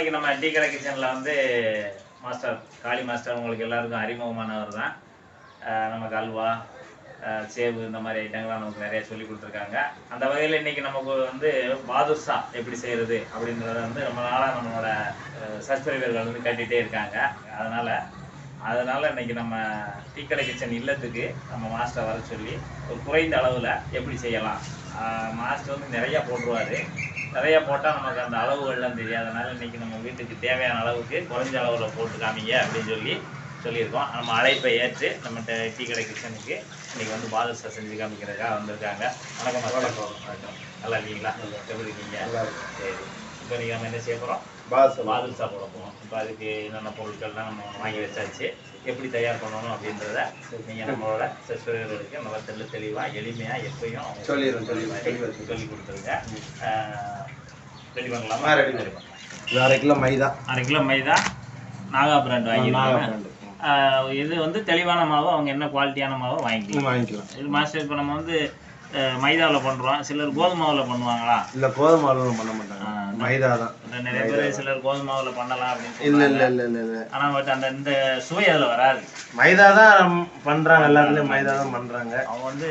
இன்னைக்கு நம்ம டீ கடை கிச்சனில் வந்து மாஸ்டர் காளி மாஸ்டர் உங்களுக்கு எல்லாருக்கும் அறிமுகமானவர் தான். நமக்கு அல்வா சேவு இந்த மாதிரி ஐட்டங்கள்லாம் நமக்கு நிறைய சொல்லி கொடுத்துருக்காங்க. அந்த வகையில் இன்னைக்கு நமக்கு வந்து பாதுஷா எப்படி செய்கிறது அப்படின்றத வந்து ரொம்ப நாளாக நம்மளோட சப்ஸ்கிரைபர்கள் வந்து கட்டிகிட்டே இருக்காங்க. அதனால் அதனால் இன்னைக்கு நம்ம டீ கடை கிச்சன் இல்லத்துக்கு நம்ம மாஸ்டர் வர சொல்லி ஒரு குறைந்த அளவில் எப்படி செய்யலாம்? மாஸ்டர் வந்து நிறையா போட்டுருவார். நிறைய போட்டால் நமக்கு அந்த அளவுகள்லாம் தெரியாதனால இன்னைக்கு நம்ம வீட்டுக்கு தேவையான அளவுக்கு குறைஞ்ச அளவில் போட்டு காமிங்க அப்படின்னு சொல்லி சொல்லியிருக்கோம். நம்ம அழைப்பை ஏற்று நம்ம ட- கடை கிச்சனுக்கு இன்னைக்கு வந்து பாதுஷா செஞ்சு காமிக்கிறதுக்காக வந்திருக்காங்க. வணக்கம் வணக்கம். வணக்கம். நல்லா இருக்கீங்களா? எப்படி இருக்கீங்க? சரி. இப்போ நீங்கள் நம்ம என்ன செய்ய போகிறோம் பாதுஷா போட போகிறோம் இப்போ அதுக்கு என்னென்ன பொருட்கள்லாம் நம்ம வாங்கி வச்சாச்சு? எப்படி தயார் பண்ணணும் அப்படின்றத நீங்கள் நம்மளோட சப்ஸ்கிரைபர்களுக்கு நல்லா தெளி தெளிவாக எளிமையாக எப்பயும் அவங்க சொல்லிடுறேன், சொல்லி சொல்லி கொடுத்துருங்க. ரெடி பண்ணலாமா? ready பண்ணலாம். இது அரை கிலோ மைதா. அரை kilo maida Naga brand Naga brand. இது வந்து தெளிவான மாவு அவங்க என்ன குவாலிட்டியான மாவை வாங்கிக்கலாம். வாங்கிக்கலாம். இது மாஸ்டர் இப்போ நம்ம வந்து மைதாவில் பண்ணுறோம் சிலர் கோதுமை மாவில் பண்ணுவாங்களா? இல்ல கோதுமை மாவு பண்ண மாட்டாங்க. மைதா தான். நிறைய பேர் சிலர் கோதுமை மாவில் பண்ணலாம் அப்படின்னு இல்ல. இல்ல இல்ல இல்ல இல்ல. ஆனால் பட் அந்த இந்த சுவை அதில் வராது. மைதா தான் பண்றாங்க. எல்லாத்துலயும் மைதா தான் பண்றாங்க. அவங்க வந்து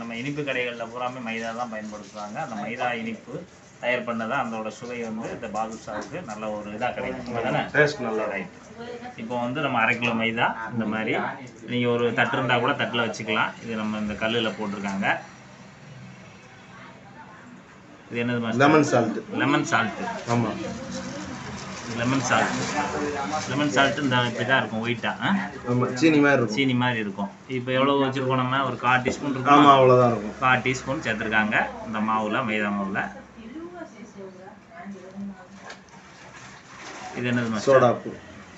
நம்ம இனிப்பு கடைகளில் பூராமே மைதா தான் பயன்படுத்துவாங்க. அந்த மைதா இனிப்பு தயார் பண்ணதான் அதோட சுவை வந்து இந்த பாதுஷாவுக்கு நல்ல ஒரு இதாக கிடைக்கும். டேஸ்ட் நல்லா ரைட் இப்போ வந்து நம்ம அரை கிலோ மைதா இந்த மாதிரி. நீங்கள் ஒரு தட்டு இருந்தால் கூட தட்டில் வச்சுக்கலாம். இது நம்ம இந்த கல்லில் போட்டிருக்காங்க. இது என்னது லெமன் சால்ட் லெமன் சால்ட்டு ஆமா. லெமன் சால்ட் லெமன் சால்ட்டு இந்த இப்படி தான் இருக்கும் ஒயிட்டாக ஆமா சீனி மாதிரி இருக்கும். சீனி மாதிரி இருக்கும். இப்போ எவ்வளோ வச்சுருக்கோம் நம்ம ஒரு கால் டீஸ்பூன் இருக்கும்? ஆமா அவ்வளவுதான் இருக்கும். கால் டீஸ்பூன் சேர்த்துருக்காங்க. இந்த மாவில் மைதா மாவில். இது என்னது மாஸ்டர்? சோடா உப்பு.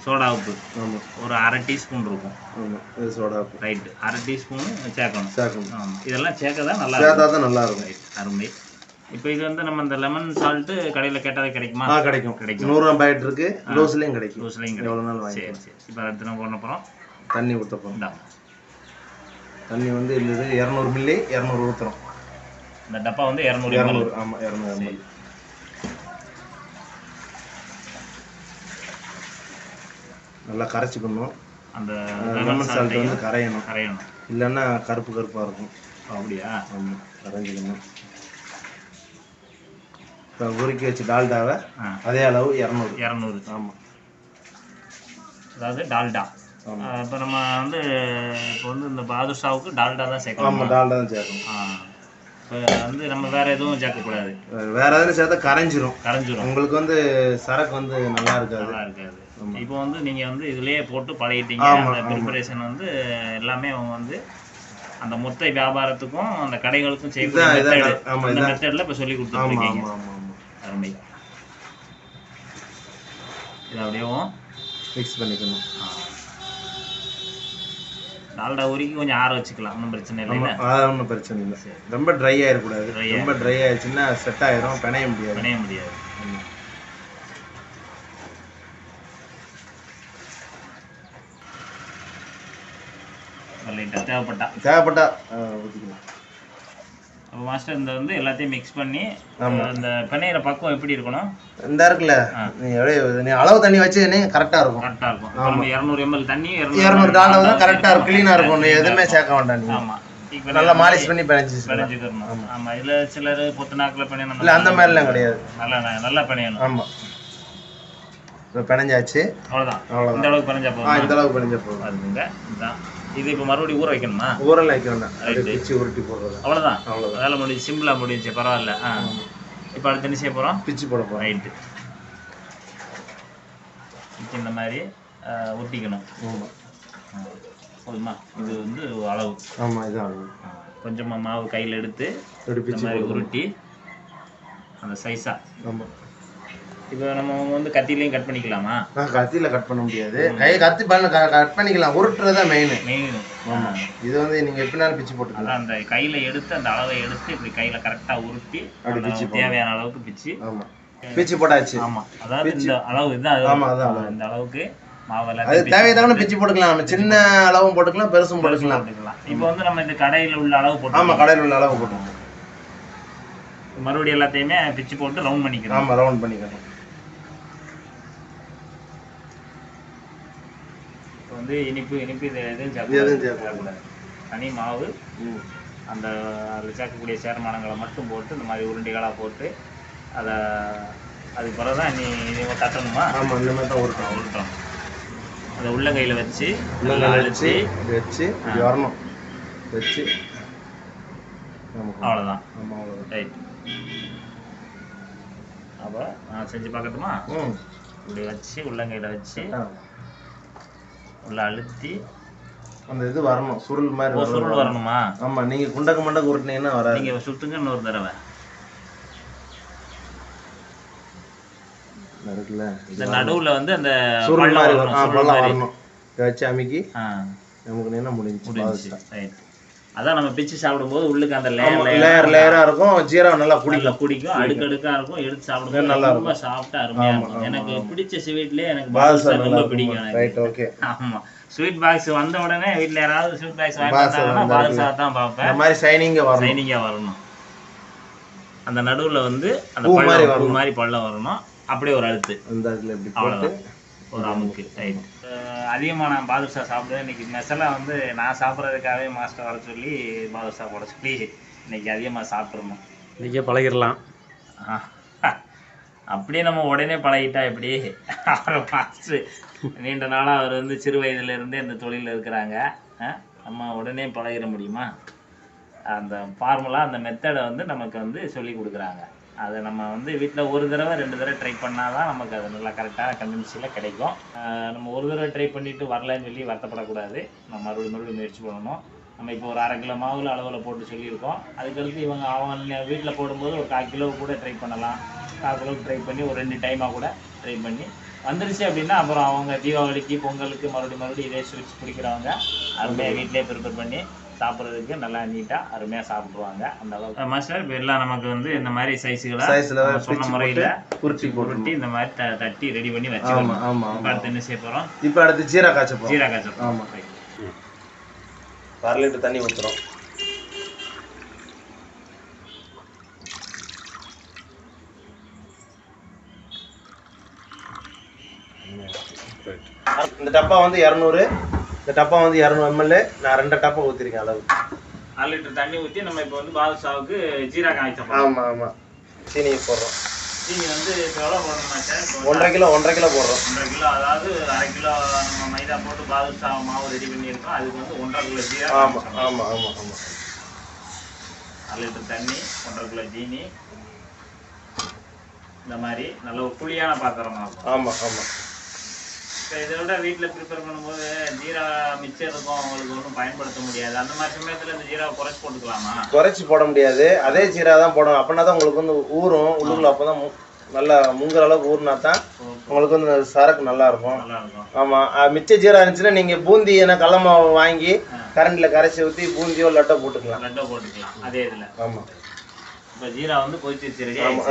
சோடா உப்பு. ஆமா. ஒரு அரை டீஸ்பூன் இருக்கும். ஆமா இது சோடா உப்பு. ரைட் அரை டீஸ்பூன் சேர்க்கணும். சேர்க்கணும். ஆமாம் இதெல்லாம் சேர்க்க தான் நல்லா சேர்த்தா இருக்கும். தான் நல்லா இருக்கும். ரைட் அருமை. இப்போ இது வந்து நம்ம இந்த லெமன் சால்ட்டு கடையில் கேட்டாலே கிடைக்குமா? ஆ கிடைக்கும். கிடைக்கும். நூறு ரூபாய் பாக்கெட் இருக்கு லூஸ்லயும் கிடைக்கும். லூஸ்லையும் கிடைக்கும். நாள் சரி வாங்கிக்கலாம். சரி. இப்போ அடுத்து நம்ம பண்ண போகிறோம் தண்ணி போறோம் இந்தாங்க தண்ணி வந்து இந்த இது இரநூறு மில்லி இரநூறு ஊத்துறோம். இந்த டப்பா வந்து இரநூறு இரநூறு ஆமா இரநூறு சரி. ml. நல்லா கரைச்சிக்கணும் அந்த லெமன் சால்ட் வந்து கரையணும். கரையணும். இல்லைன்னா கருப்பு கருப்பா இருக்கும். அப்படியா? ஆமா கரைஞ்சிக்கணும். இப்போ உருக்கி வச்சு டால்டாவை அதே அளவு இரநூறு. இரநூறு. ஆமா. அதாவது டால்டா. இப்போ நம்ம வந்து இப்போ வந்து இந்த பாதுஷாவுக்கு டால்டா தான் சேர்க்கணும். டால்டா தான் சேர்க்கணும். இப்போ வந்து நம்ம வேற எதுவும் சேர்க்கக்கூடாது. வேற எதுவும் சேர்த்தா கரைஞ்சிரும். கரைஞ்சிரும். உங்களுக்கு வந்து சரக்கு வந்து நல்லா இருக்காது. நல்லா இருக்காது. இப்போ வந்து நீங்க வந்து இதுலயே போட்டு பழகிட்டீங்க. அந்த. ப்ரிப்பரேஷன் வந்து எல்லாமே அவங்க வந்து அந்த மொத்த வியாபாரத்துக்கும் அந்த கடைகளுக்கும் செய்யக்கூடிய மெத்தட் இப்போ சொல்லி கொடுத்துருக்கீங்க அருமை இது அப்படியேவும் மிக்ஸ் பண்ணிக்கணும். டால்டா உருக்கி கொஞ்சம் ஆற வச்சுக்கலாம். ஒன்றும் பிரச்சனை இல்லை ஒன்றும் பிரச்சனை இல்லை. ரொம்ப ட்ரை ஆயிடக்கூடாது Dry ரொம்ப ட்ரை ஆயிடுச்சுன்னா செட் ஆயிரும் பிணைய முடியாது. பிணைய முடியாது. தேவைப்பட்டா. தேவைப்பட்டா அப்போ மாஸ்டர் இந்த வந்து எல்லாத்தையும் மிக்ஸ் பண்ணி. அந்த பிணையிற பக்குவம் எப்படி இருக்கணும்? இந்த இருக்குல்ல. நீ அளவு தண்ணி வச்சு நீ கரெக்டா இருக்கும். கரெக்டாக இருக்கும். நம்ம இரநூறு எம்எல் தண்ணி இரநூறு டாலர் தான் கரெக்டா இருக்கும். கிளீனா இருக்கும். நீ எதுவுமே சேர்க்க வேண்டாம் நீ. ஆமா. இப்போ நல்லா மாலிஷ் பண்ணி பிணைச்சு பிணைஞ்சுக்கணும் ஆமா. இதுல சிலர் பொத்து நாக்குல பிணையணும். இல்ல அந்த மாதிரிலாம் கிடையாது. நல்லா நல்லா பிணையணும். ஆமா. இப்போ பிணைஞ்சாச்சு. அவ்வளவுதான். அவ்வளவுதான். இந்த அளவுக்கு பிணைஞ்சா போதும். இந்த அளவுக்கு பிணைஞ்சா போதும். பாருங்க இதுதான் இது இப்போ மறுபடியும் ஊற வைக்கணுமா? ஊரெல்லாம் வைக்க வேண்டாம். பிச்சு உருட்டி போடுறது. அவ்வளவுதான். அவ்வளவுதான். வேலை முடிஞ்சு சிம்பிளா முடிஞ்சு பரவாயில்ல. ஆ. இப்போ அடுத்து என்ன செய்ய போறோம்? பிச்சு போட போறோம். ரைட்டு இந்த மாதிரி ஒட்டிக்கணும். போதுமா? இது வந்து அளவு. ஆமா இதான் அளவு. ஆ. கொஞ்சமா மாவு கையில எடுத்து இந்த பிச்சு மாதிரி உருட்டி அந்த சைஸா ஆமா. இப்போ நம்ம வந்து கத்திலையும் கட் பண்ணிக்கலாமா? கத்தியில கட் பண்ண முடியாது. கை கத்தி பண்ண கட் பண்ணிக்கலாம். உருட்டுறதா மெயின் மெயின் ஆமா. இது வந்து நீங்க எப்படினாலும் பிச்சு போட்டுக்கலாம். அந்த கையில எடுத்து அந்த அளவை எடுத்து இப்படி கையில கரெக்டா உருட்டி அப்படி பிச்சு தேவையான அளவுக்கு பிச்சு. ஆமா. பிச்சு போட்டாச்சு. ஆமா. அதாவது இந்த அளவு இதுதான். அளவு. ஆமா, அதான். இந்த அளவுக்கு அது எல்லாத்தையும் தேவையை தவிர பிச்சு போட்டுக்கலாம். நம்ம சின்ன அளவும் போட்டுக்கலாம் பெருசும் போட்டுக்கலாம். இப்போ வந்து நம்ம இந்த கடையில உள்ள அளவு போட்டு கடையில் உள்ள அளவு போட்டுக்கலாம். மறுபடியும் எல்லாத்தையுமே பிச்சு போட்டு ரவுண்ட் பண்ணிக்கிறோம். ஆமா ரவுண்ட் பண்ணிக்கலாம் வந்து இனிப்பு இனிப்பு இது எதுவும் சேர்க்கக்கூடாது. தனி மாவு. அந்த அதில் சேர்க்கக்கூடிய சேர்மானங்களை மட்டும் போட்டு இந்த மாதிரி உருண்டைகளாக போட்டு அதை அதுக்கு பிறகு தான் நீ இதை தட்டணுமா? ஆமா இந்த மாதிரி தான் உருட்டணும். உருட்டுறோம் அதை உள்ளங்கையில் வச்சு உள்ளங்கையில வச்சு வரணும். வச்சு அவ்வளோதான் ஆமா அவ்வளோதான் ரைட் அப்போ நான் செஞ்சு பார்க்கட்டுமா? ம். இப்படி வச்சு உள்ளங்கையில் வச்சு. உள்ள அழுத்தி அந்த இது வரணும் சுருள் மாதிரி. சுருள் வரணுமா? ஆமா நீங்க குண்டக்க மண்டக்கு உருட்டினீங்கன்னா வராது. நீங்கள் சுட்டுங்க இன்னொரு தடவை. இருக்குல்ல இந்த நடுவுல வந்து அந்த சுருள் மாதிரி வரணும், வச்சு அமுக்கி நமக்கு என்ன முடிஞ்சு முடிஞ்சுச்சு. ரைட் அதான் நம்ம பிச்சு சாப்பிடும்போது உள்ளுக்கு அந்த லேயர் லேயர் லேயரா இருக்கும். ஜீரகம் நல்லா குடிக்க குடிக்கும் பிடிக்கும். அடுக்கடுக்கா இருக்கும். எடுத்து சாப்பிடும்போது நல்லா ரொம்ப சாப்பிட்டா அருமையா இருக்கும். எனக்கு. பிடிச்ச ஸ்வீட்லயே எனக்கு பாதுஷா ரொம்ப பிடிக்கும் எனக்கு. ரைட் ஓகே ஆமா. ஸ்வீட் பாக்ஸ் வந்த உடனே வீட்ல யாராவது ஸ்வீட் பாக்ஸ் வாங்கி பாதுஷா தான் பார்ப்பேன். இந்த மாதிரி ஷைனிங்க வரணும். சைனிங்கா வரணும். அந்த நடுவுல வந்து அந்த பள்ளம். மாதிரி பள்ளம் வரணும். அப்படியே ஒரு அழுத்து. இந்த இடத்துல இப்படி போட்டு. அவ்வளவுதான் ஒரு அமுக்கு. ரைட் அதிகமாக நான் பாதுஷா சாப்பிடுவேன். இன்னைக்கு மெசலாக வந்து நான் சாப்பிட்றதுக்காகவே மாஸ்டர் வர சொல்லி பாதுஷா போட சொல்லி இன்னைக்கு அதிகமாக சாப்பிட்றணும் இன்றைக்கே பழகிடலாம். அப்படியே நம்ம உடனே பழகிட்டா எப்படி? அவர் மாஸ்டர் நீண்ட நாளாக அவர் வந்து சிறு வயதுல இருந்தே இந்த தொழிலில் இருக்கிறாங்க? நம்ம உடனே பழகிட முடியுமா? அந்த ஃபார்முலா அந்த மெத்தடை வந்து நமக்கு வந்து சொல்லி கொடுக்குறாங்க. அதை நம்ம வந்து வீட்டில் ஒரு தடவை ரெண்டு தடவை ட்ரை பண்ணால் தான் நமக்கு அது நல்லா கரெக்டான கண்டென்சியில் கிடைக்கும். நம்ம ஒரு தடவை ட்ரை பண்ணிவிட்டு வரலன்னு சொல்லி வருத்தப்படக்கூடாது. நம்ம மறுபடியும் மறுபடியும் முயற்சி பண்ணணும். நம்ம இப்போ ஒரு அரை கிலோ மாவுல அளவில் போட்டு சொல்லியிருக்கோம். அதுக்கடுத்து இவங்க அவங்க வீட்டில் போடும்போது ஒரு கால் கிலோ கூட ட்ரை பண்ணலாம். கால் கிலோ ட்ரை பண்ணி ஒரு ரெண்டு டைமாக கூட ட்ரை பண்ணி. வந்துருச்சு அப்படின்னா அப்புறம் அவங்க தீபாவளிக்கு பொங்கலுக்கு மறுபடியும் மறுபடியும் இதே ஸ்வீட்ஸ் பிடிக்கிறவங்க அருமையாக வீட்டிலே ப்ரிப்பேர் பண்ணி சாப்பிட்றதுக்கு நல்லா நீட்டாக அருமையாக சாப்பிடுவாங்க அந்த அளவுக்கு. மாஸ்டர் இப்போ எல்லாம் நமக்கு வந்து இந்த மாதிரி சைஸுகளை சொன்ன முறையில் போட்டு உருட்டி போட்டு இந்த மாதிரி த- தட்டி ரெடி பண்ணி வச்சுக்கணும். ஆமா இப்போ ஆமா அடுத்து என்ன செய்ய போகிறோம் இப்போ அடுத்து ஜீரா காய்ச்ச போறோம். ஜீரா காய்ச்சல் ஆமா. Right. அரை லிட்டர் தண்ணி ஊத்துறோம். இந்த டப்பா வந்து இரநூறு. இந்த டப்பா வந்து இரநூறு எம்எல்ஏ நான் ரெண்டு டப்பா ஊற்றிருக்கேன் அளவு அரை லிட்டர் தண்ணி ஊற்றி நம்ம இப்போ வந்து பாதுஷாவுக்கு ஜீரா காய்ச்ச போகிறோம் ஆமா ஆமா. சீனி போடுறோம். சீனி வந்து இப்போ எவ்வளோ போடணும் ஒன்றரை கிலோ ஒன்றரை கிலோ போடுறோம். ஒன்றரை கிலோ அதாவது அரை கிலோ நம்ம மைதா போட்டு பாதுஷா மாவு ரெடி பண்ணியிருக்கோம். அதுக்கு வந்து ஒன்றரை கிலோ ஜீரா ஆமா காய்ச்சணும். ஆமா ஆமா ஆமா. அரை லிட்டர் தண்ணி ஒன்றரை கிலோ ஜீனி இந்த மாதிரி நல்ல ஒரு குழியான பாத்திரமா இருக்கும். ஆமா ஆமா. இப்போ இதை விட வீட்டில் ப்ரிப்பேர் பண்ணும்போது ஜீரா மிச்சம் இருக்கும் அவங்களுக்கு ஒன்றும் பயன்படுத்த முடியாது. அந்த மாதிரி சமயத்தில் இந்த ஜீராவை குறைச்சி போட்டுக்கலாமா? குறைச்சி போட முடியாது. அதே ஜீரா தான் போடணும். அப்படின்னா தான் உங்களுக்கு வந்து ஊறும். உள்ளுக்குள்ள அப்போ தான் நல்லா முங்குற அளவுக்கு ஊறினா தான் உங்களுக்கு வந்து சரக்கு நல்லா இருக்கும். நல்லா இருக்கும் ஆமா. அஹ் மிச்ச ஜீரா இருந்துச்சுன்னா நீங்க பூந்தி என்ன கடல மாவு வாங்கி கரண்ட்ல கரைச்சி ஊற்றி பூந்தியோ லட்டோ போட்டுக்கலாம். லட்டோ போட்டுக்கலாம். அதே இதில். ஆமா. இப்போ ஜீரா வந்து கொதிச்சிருச்சு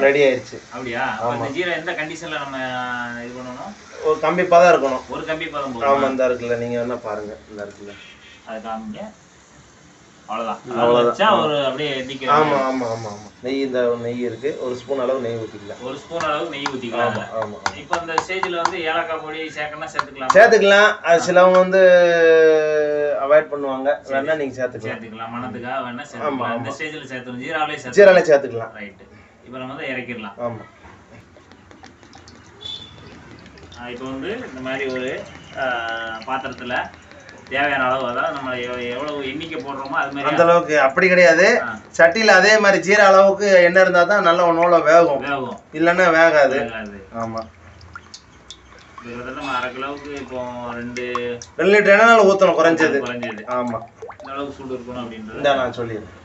ரெடி ஆயிடுச்சு. அப்படியா? அப்போ இந்த ஜீரா எந்த கண்டிஷனில் நம்ம இது பண்ணணும்? ஒரு கம்பி பதம் இருக்கணும். ஒரு கம்பி பதம் ஆமா போதும் இந்த இருக்குல்ல நீங்க வேணா பாருங்க இந்த இருக்குல்ல அது காமிங்க. அவ்வளோதான் அவ்வளவுதான். அவ்வளோ வச்சா ஒரு அப்படியே எண்ணிக்கை ஆமா ஆமா ஆமா ஆமா. நெய் இந்த நெய் இருக்கு. ஒரு ஸ்பூன் அளவு நெய் ஊற்றிக்கலாம் ஒரு ஸ்பூன் அளவுக்கு நெய் ஊற்றிக்கலாம் ஆமா ஆமா ஆமா. இப்போ இந்த ஸ்டேஜில் வந்து ஏலக்காய் பொடி சேர்க்கணும்னா சேர்த்துக்கலாம்? சேர்த்துக்கலாம். அது சிலவங்க வந்து அவாய்ட் பண்ணுவாங்க. வேணா நீங்க சேர்த்துக்கலாம். சேர்த்துக்கலாம். மணத்துக்காக வேணா சேர்த்துக்கலாம். இந்த. ஸ்டேஜில் சேர்த்துணும் ஜீராவிலே சேர்த்து ஜீரால சேர்த்துக்கலாம். ரைட்டு இப்போ நம்ம வந்து இறக்கிடலாம். ஆமா. இப்போ வந்து இந்த மாதிரி ஒரு பாத்திரத்தில் தேவையான அளவு அதாவது நம்ம எவ்- எவ்வளவு எண்ணிக்கை போடுறோமோ அது மாதிரி அந்த அளவுக்கு அப்படி கிடையாது. சட்டியில அதே மாதிரி ஜீரா அளவுக்கு எண்ணெய் இருந்தா தான் நல்ல ஒன்னோல வேகும் வேகும். இல்லைன்னா வேகாது. வேகாது. ஆமா. கிட்டத்தட்ட நம்ம அரை கிலோவுக்கு இப்போ ரெண்டு ரெண்டு லிட்டர் எண்ணெய் ஊத்தணும் குறைஞ்சது. குறைஞ்சது. ஆமா. இந்த அளவுக்கு சூடு இருக்கணும் அப்படின்றது நான் சொல்லிடுறேன்.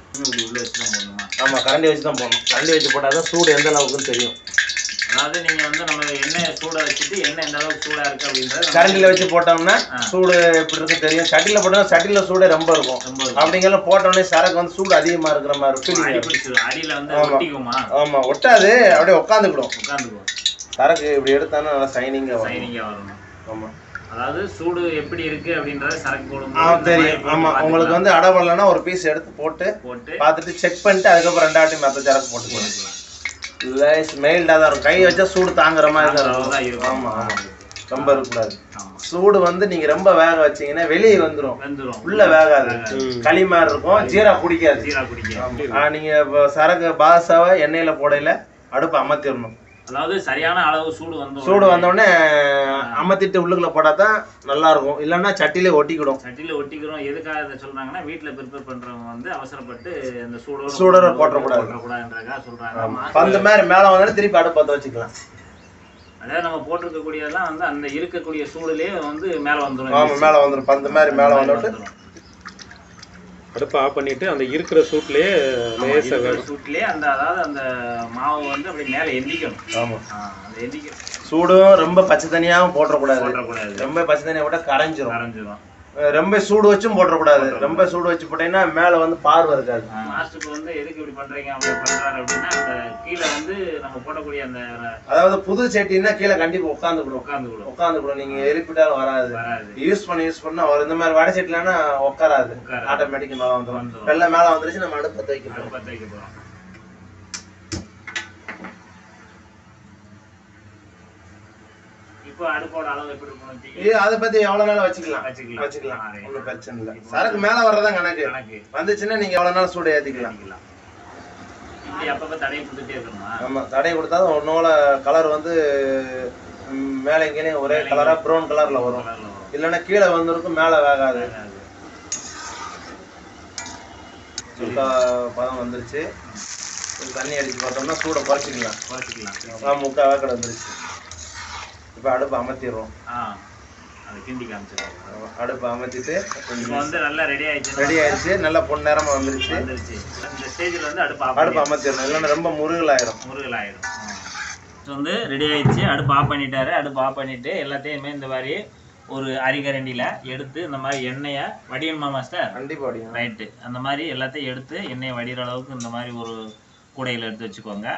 உள்ள வச்சு தான் போடணுமா? ஆமா கரண்டி வச்சு தான் போடணும். கரண்டி வச்சு போட்டாதான் சூடு எந்த அளவுக்குன்னு தெரியும். அதாவது நீங்க வந்து நம்ம எண்ணெய் சூட வச்சுட்டு எண்ணெய் எந்த அளவுக்கு சூடா இருக்கு அப்படின்றது நம்ம கரண்டில வச்சு போட்டோம்னா. சூடு எப்படி இருக்கு தெரியும். சட்டில போட்டோம்னா சட்டில சூடு ரொம்ப இருக்கும். அப்படிங்கிற போட்டோடனே சரக்கு வந்து சூடு அதிகமா இருக்கிற மாதிரி இருக்கும். அடியில வந்து ஆமா. ஒட்டிக்குமா? ஆமா ஒட்டாது. அப்படியே உட்காந்துக்கிடும். உட்காந்துக்குவோம். சரக்கு இப்படி எடுத்தானா நல்லா சைனிங்கா வரும். சைனிங்கா வரணும் ஆமா. அதாவது சூடு எப்படி இருக்கு அப்படின்றத சரக்கு போடும் ஆ தெரியும். ஆமா உங்களுக்கு வந்து அடை வரலன்னா ஒரு பீஸ் எடுத்து போட்டு போட்டு பார்த்துட்டு செக் பண்ணிட்டு அதுக்கப்புறம் ரெண்டாட்டி மற்ற சரக்கு போட்டுக்கலாம் போட்டுக்கலாம். இல்லை மெயில்டாக தான் இருக்கும். கை வச்சா சூடு தாங்குற மாதிரி தான் இருக்கும். இருக்கும். ஆமா ஆமா. ரொம்ப இருக்கக்கூடாது சூடு வந்து நீங்க ரொம்ப வேக வச்சீங்கன்னா வெளியே வந்துரும். வெந்துரும். உள்ள வேகாது. களி மாதிரி இருக்கும். ஜீரா குடிக்காது. சீரா குடிக்க ஆ, நீங்க இப்ப சரக்கு பாதுசாவை எண்ணெயில போடையில அடுப்பு அமர்த்திடணும். அதாவது சரியான அளவு சூடு வந்து சூடு வந்த உடனே அமர்த்திட்டு உள்ளுக்குள்ள போட்டா தான் நல்லா இருக்கும் இல்லைன்னா சட்டிலே ஒட்டிக்கிடும். சட்டியில ஒட்டிக்கிறோம். எதுக்காக இதை சொல்றாங்கன்னா வீட்ல ப்ரிப்பேர் பண்றவங்க வந்து அவசரப்பட்டு அந்த சூடோட சூடோட போட்டுறக்கூடாது. போட்டக்கூடாதுன்றதுக்காக சொல்றாங்க. அந்த மாதிரி மேல வந்தாலும் திருப்பி அடுப்பு பத்த வச்சுக்கலாம். அதாவது நம்ம போட்டிருக்கக்கூடியதெல்லாம் வந்து அந்த இருக்கக்கூடிய சூடுலயே வந்து மேல வந்துடும் மேல வந்துடும் பந்த மாதிரி மேல வந்துட்டு அடுப்பை ஆஃப் பண்ணிட்டு அந்த இருக்கிற சூட்லயே லேசா வேகும் சூட்லயே அந்த அதாவது அந்த மாவு வந்து அப்படியே மேல எந்திக்கணும். ஆமா. ஆ, அந்த எந்திக்கணும். சூடும் ரொம்ப பச்சை தனியாவும் போட்டுறக்கூடாது. போடக்கூடாது ரொம்ப பச்சை தனியா போட்டா கரைஞ்சிரும். கரைஞ்சிரும். ரொம்ப சூடு வச்சும் போட்டுறக்கூடாது. ரொம்ப சூடு வச்சு போட்டீங்கன்னா மேல வந்து பார்வை இருக்காது மாஸ்டருக்கு வந்து எதுக்கு இப்படி பண்றீங்க அப்படி பண்றாரு அப்படின்னா அந்த கீழே வந்து நம்ம போடக்கூடிய அந்த அதாவது புது சட்டின்னா கீழே கண்டிப்பா உட்காந்துக்கிடும் உட்கார்ந்து கூட உட்காந்துக்கிடும் நீங்க எழுப்பிட்டாலும் வராது. வராது. யூஸ் பண்ணி யூஸ் பண்ணா வரும் இந்த மாதிரி வடை சட்டிலன்னா உட்காராது. ஆட்டோமேட்டிக் மேல வந்துடும். வெள்ளை மேல வந்துருச்சு நம்ம அடுப்பு பத்த வைக்கணும் அடுப்பு பத்த வைக்க போறோம். இப்போ அடுப்போட அளவு எப்படி இருக்கணும் இது அதை பத்தி எவ்வளவு நாள் வச்சுக்கலாம்? வச்சுக்கலாம். வச்சுக்கலாம். ஒண்ணும் பிரச்சனை இல்ல. சரக்கு மேல வர்றதான் கணக்கு? கணக்கு. வந்துச்சுன்னா நீங்க எவ்வளவு நாள் சூடு ஏத்திக்கலாம்? ஆமா தடை கொடுத்தாலும் ஒன்னோட கலர் வந்து மேலே கீழே ஒரே கலரா ப்ரௌன் கலர்ல வரும். இல்லைன்னா கீழே வந்திருக்கும் மேல வேகாது. சுக்கா பதம் வந்துருச்சு. தண்ணி அடிச்சு பார்த்தோம்னா சூடை குறைச்சிக்கலாம். குறைச்சிக்கலாம். ஆ முக்கா வேக்கடை வந்துருச்சு இப்போ அடுப்பு அமர்த்திடுறோம். ஆ அது கிண்டி காமிச்சிருக்கோம் ஆமா, அடுப்பு அமர்த்திட்டு இப்போ வந்து நல்லா ரெடி ஆயிடுச்சு. ரெடி ஆயிடுச்சு. நல்லா பொன்னேரமா வந்துருச்சு. வந்துருச்சு. இந்த ஸ்டேஜில் வந்து அடுப்பு அடுப்பு அமர்த்திடணும். இல்லைன்னா ரொம்ப முருகலாயிரும். முருகல் ஆயிடும் இது வந்து ரெடி ஆயிடுச்சு. அடுப்பு ஆஃப் பண்ணிட்டாரு. அடுப்பு ஆஃப் பண்ணிட்டு எல்லாத்தையுமே இந்த மாதிரி ஒரு அரிகரண்டியில எடுத்து இந்த மாதிரி எண்ணெயை வடியணுமா மாஸ்டர் கண்டிப்பா அடியும் ரைட்டு அந்த மாதிரி எல்லாத்தையும் எடுத்து எண்ணெயை வடிகிற அளவுக்கு இந்த மாதிரி ஒரு கூடையில் எடுத்து வச்சுக்கோங்க.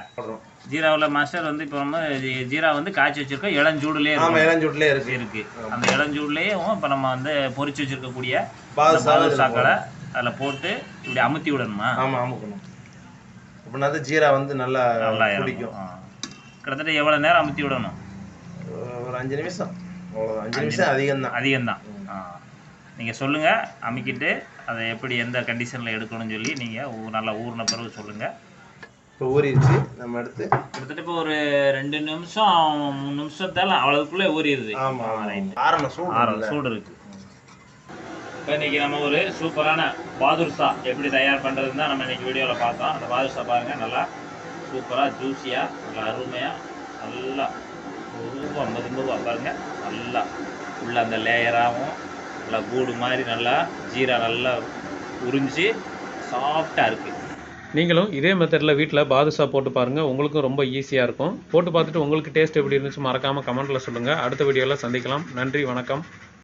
ஜீராவில் மாஸ்டர் வந்து இப்போ நம்ம ஜீரா வந்து காய்ச்சி வச்சிருக்கோம் இளஞ்சூடுலேயே ஆமா இருக்கு இளஞ்சூட்லயே இருக்கு. இருக்கு. அந்த இளஞ்சூடுலேயும் இப்போ நம்ம வந்து பொரிச்சு வச்சிருக்கக்கூடிய பாதுசா சாக்களை அதில் போட்டு இப்படி அமுத்தி விடணுமா? ஆமா அமுக்கணும். அப்படின்னா ஜீரா வந்து நல்லா நல்லா பிடிக்கும். கிட்டத்தட்ட எவ்வளோ நேரம் அமுத்தி விடணும்? ஒரு அஞ்சு நிமிஷம். அவ்வளவுதான். அஞ்சு நிமிஷம் அதிகம் தான் அதிகம்தான். நீங்கள் சொல்லுங்கள் அமுக்கிட்டு அதை எப்படி எந்த கண்டிஷனில் எடுக்கணும்னு சொல்லி நீங்கள் நல்லா ஊறின பிறகு சொல்லுங்கள் இப்போ ஊறிடுச்சு. நம்ம எடுத்து கிட்டத்தட்ட இப்போ ஒரு ரெண்டு நிமிஷம் மூணு நிமிஷத்தால அவ்வளவுக்குள்ளே ஊறிடுது. ஆமா ஆ, right. ஆரணும் சூடு இல்ல. சூடு இருக்கு. இப்போ இன்னைக்கு நம்ம ஒரு சூப்பரான பாதுர்ஷா எப்படி தயார் பண்ணுறதுன்னு தான் நம்ம இன்னைக்கு வீடியோவில் பார்த்தோம். அந்த பாதுர்ஷா பாருங்க நல்லா சூப்பராக ஜூஸியாக நல்லா அருமையாக நல்லா மெதுவாக மெது மெதுவாக பாருங்க. நல்லா உள்ள அந்த லேயராகவும் நல்லா கூடு மாதிரி நல்லா ஜீரா நல்லா உறிஞ்சி சாஃப்டாக இருக்குது நீங்களும் இதே மெத்தடில் வீட்டில் பாதுஷா போட்டு பாருங்கள் உங்களுக்கும் ரொம்ப ஈஸியாக இருக்கும். போட்டு பார்த்துட்டு உங்களுக்கு டேஸ்ட் எப்படி இருந்துச்சு மறக்காமல் கமெண்ட்டில் சொல்லுங்கள் அடுத்த வீடியோவில் சந்திக்கலாம். நன்றி வணக்கம்.